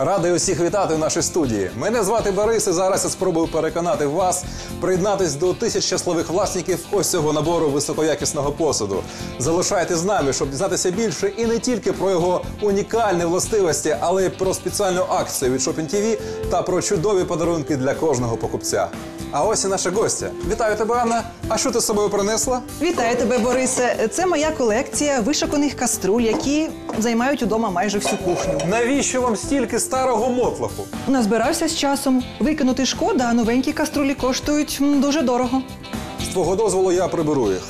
Радий усіх вітати в нашій студії. Мене звати Борис, і зараз я спробую переконати вас приєднатись до тисяч щасливих власників ось цього набору високоякісного посуду. Залишайтесь з нами, щоб дізнатися більше і не тільки про його унікальні властивості, але й про спеціальну акцію від Shopping TV та про чудові подарунки для кожного покупця. А ось і наша гостя. Вітаю тебе, Анна. А що ти з собою принесла? Вітаю тебе, Борисе. Це моя колекція вишиканих каструль, які займають удома майже всю кухню. Навіщо вам стільки старого мотлоху? Назбирався з часом. Викинути шкода, а новенькі каструлі коштують м, дуже дорого. З твого дозволу я приберу їх,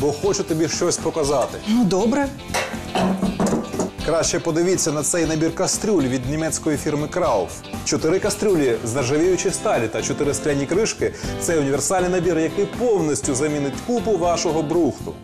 бо хочу тобі щось показати. Ну, добре. Краще подивіться на цей набір кастрюль від німецької фірми Крауф. Чотири кастрюлі з нержавіючої сталі та чотири скляні кришки це універсальний набір, який повністю замінить купу вашого брухту.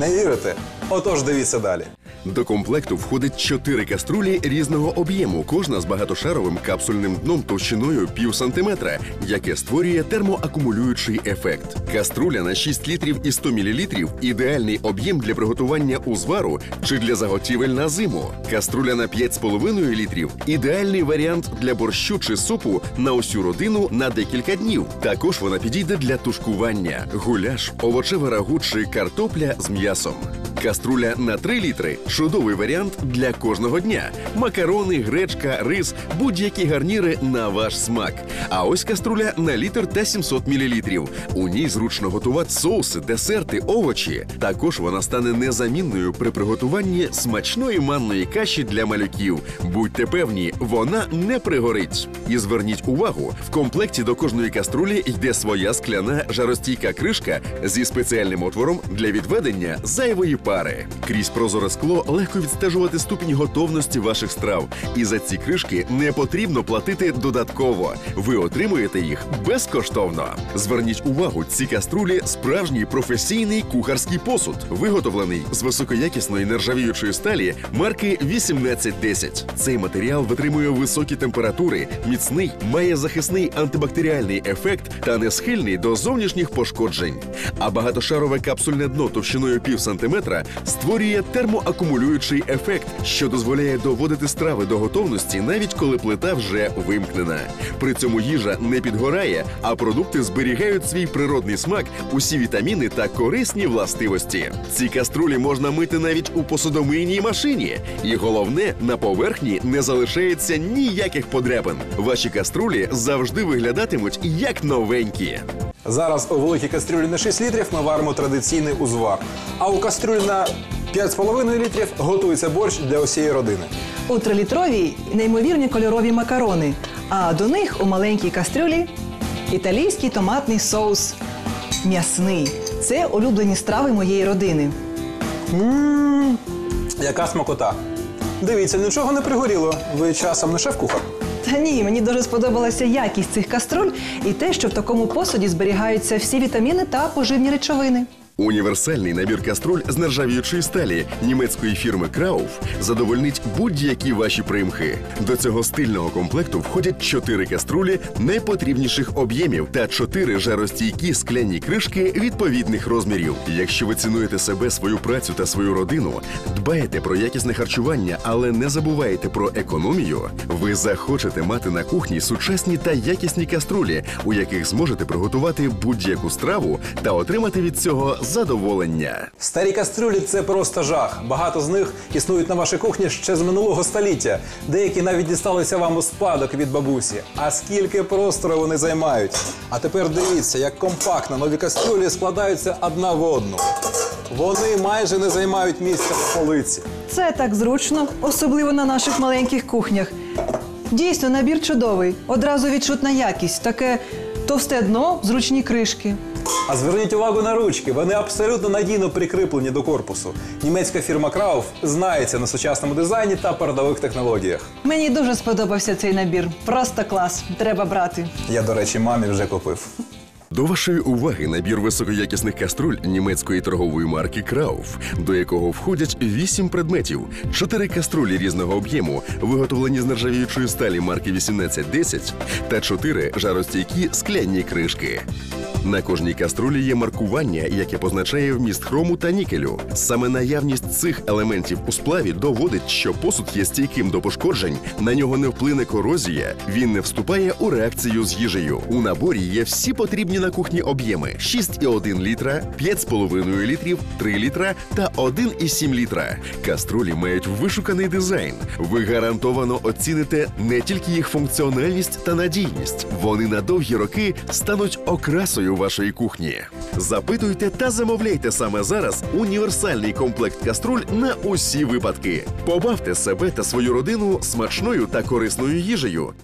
Не вірите? Отож, дивіться далі. До комплекту входить чотири каструлі різного об'єму, кожна з багатошаровим капсульним дном товщиною пів сантиметра, яке створює термоакумулюючий ефект. Каструля на 6 літрів і 100 мл – ідеальний об'єм для приготування узвару чи для заготівель на зиму. Каструля на 5,5 літрів – ідеальний варіант для борщу чи супу на усю родину на декілька днів. Також вона підійде для тушкування, гуляш, овочеве рагу чи картопля з м'ясом. Каструля на 3 літри чудовий варіант для кожного дня. Макарони, гречка, рис, будь-які гарніри на ваш смак. А ось каструля на літр та 700 мл. У ній зручно готувати соуси, десерти, овочі. Також вона стане незамінною при приготуванні смачної манної каші для малюків. Будьте певні, вона не пригорить. І зверніть увагу, в комплекті до кожної каструлі йде своя скляна жаростійка кришка зі спеціальним отвором для відведення зайвої пари. Крізь прозоре скло легко відстежувати ступінь готовності ваших страв. І за ці кришки не потрібно платити додатково. Ви отримуєте їх безкоштовно. Зверніть увагу, ці каструлі справжній професійний кухарський посуд, виготовлений з високоякісної нержавіючої сталі марки 1810. Цей матеріал витримує високі температури, міцний, має захисний антибактеріальний ефект та не схильний до зовнішніх пошкоджень. А багатошарове капсульне дно товщиною пів сантиметра створює термоакумулюючий ефект, що дозволяє доводити страви до готовності, навіть коли плита вже вимкнена. При цьому їжа не підгорає, а продукти зберігають свій природний смак, усі вітаміни та корисні властивості. Ці каструлі можна мити навіть у посудомийній машині, і головне, на поверхні не залишається ніяких подряпин. Ваші каструлі завжди виглядатимуть як новенькі. Зараз у великій кастрюлі на 6 літрів ми варимо традиційний узвар. А у кастрюлі на 5,5 літрів готується борщ для усієї родини. У трилітровій неймовірні кольорові макарони, а до них у маленькій кастрюлі італійський томатний соус м'ясний. Це улюблені страви моєї родини. Ммм, яка смакота. Дивіться, нічого не пригоріло. Ви часом не шеф-кухар. Та ні, мені дуже сподобалася якість цих каструль і те, що в такому посуді зберігаються всі вітаміни та поживні речовини. Універсальний набір каструль з нержавіючої сталі німецької фірми Крауф задовольнить будь-які ваші примхи. До цього стильного комплекту входять чотири каструлі найпотрібніших об'ємів та чотири жаростійкі скляні кришки відповідних розмірів. Якщо ви цінуєте себе, свою працю та свою родину, дбаєте про якісне харчування, але не забуваєте про економію, ви захочете мати на кухні сучасні та якісні каструлі, у яких зможете приготувати будь-яку страву та отримати від цього задоволення. Старі кастрюлі це просто жах. Багато з них існують на вашій кухні ще з минулого століття. Деякі навіть дісталися вам у спадок від бабусі. А скільки простору вони займають? А тепер дивіться, як компактно нові кастрюлі складаються одна в одну. Вони майже не займають місця на полиці. Це так зручно, особливо на наших маленьких кухнях. Дійсно, набір чудовий. Одразу відчутна якість, таке товсте дно, зручні кришки. А зверніть увагу на ручки. Вони абсолютно надійно прикріплені до корпусу. Німецька фірма Крауф знається на сучасному дизайні та передових технологіях. Мені дуже сподобався цей набір. Просто клас. Треба брати. Я, до речі, мамі вже купив. До вашої уваги набір високоякісних каструль німецької торгової марки Крауф, до якого входять вісім предметів, чотири каструлі різного об'єму, виготовлені з нержавіючої сталі марки 1810, та чотири жаростійкі скляні кришки. На кожній каструлі є маркування, яке позначає вміст хрому та нікелю. Саме наявність цих елементів у сплаві доводить, що посуд є стійким до пошкоджень, на нього не вплине корозія, він не вступає у реакцію з їжею. У наборі є всі потрібні на кухні об'єми: 6,1 літра, 5,5 літрів, 3 літра та 1,7 літра. Каструлі мають вишуканий дизайн. Ви гарантовано оціните не тільки їх функціональність та надійність. Вони на довгі роки стануть окрасою вашої кухні. Запитуйте та замовляйте саме зараз універсальний комплект каструль на усі випадки. Побавте себе та свою родину смачною та корисною їжею.